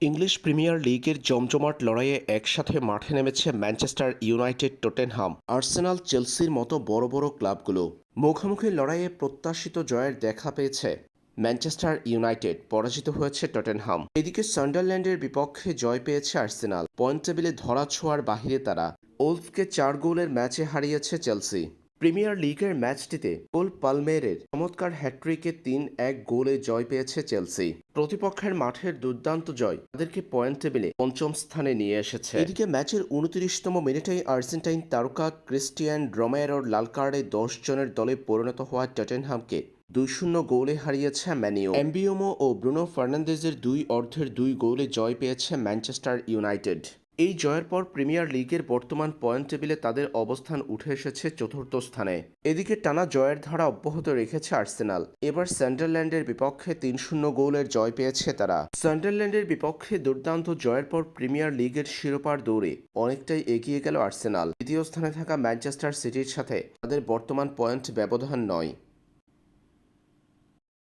English premier লিগের জমজমাট লড়াইয়ে একসাথে মাঠে নেমেছে ম্যানচেস্টার ইউনাইটেড, টটেনহাম। আর্সেনাল, চেলসির মতো বড় বড় ক্লাবগুলো মুখোমুখি লড়াইয়ে প্রত্যাশিত জয়ের দেখা পেয়েছে ম্যানচেস্টার ইউনাইটেড, পরাজিত হয়েছে টটেনহাম। এদিকে সান্ডারল্যান্ডের বিপক্ষে জয় পেয়েছে আর্সেনাল। পয়েন্ট টেবিলে ধরা ছোঁয়ার বাহিরে তারা ওলফকে চার গোলের ম্যাচে হারিয়েছে চেলসি। প্রিমিয়ার লিগের ম্যাচটিতে পোল পালমেরের চমৎকার হ্যাট্রিকে তিন এক গোলে জয় পেয়েছে চেলসি। প্রতিপক্ষের মাঠের দুর্দান্ত জয় তাদেরকে পয়েন্ট টেবিলে পঞ্চম স্থানে নিয়ে এসেছে। এদিকে ম্যাচের উনত্রিশতম মিনিটেই আর্জেন্টাইন তারকা ক্রিস্টিয়ান ড্রমেরোর লাল কার্ডে দশ জনের দলে পরিণত হওয়া টটেনহামকে দুই শূন্য গোলে হারিয়েছে ম্যানিও। এমবিওমো ও ব্রুনো ফার্নান্দেজের দুই অর্ধের দুই গোলে জয় পেয়েছে ম্যানচেস্টার ইউনাইটেড। এই জয়ের পর প্রিমিয়ার লিগের বর্তমান পয়েন্ট টেবিলে তাদের অবস্থান উঠে এসেছে চতুর্থ স্থানে। এদিকে টানা জয়ের ধারা অব্যাহত রেখেছে আর্সেনাল। এবার স্যান্ডারল্যান্ডের বিপক্ষে তিন শূন্য গোলের জয় পেয়েছে তারা। স্যান্ডারল্যান্ডের বিপক্ষে দুর্দান্ত জয়ের পর প্রিমিয়ার লিগের শিরোপার দৌড়ে অনেকটাই এগিয়ে গেল আর্সেনাল। দ্বিতীয় স্থানে থাকা ম্যানচেস্টার সিটির সাথে তাদের বর্তমান পয়েন্ট ব্যবধান নয়।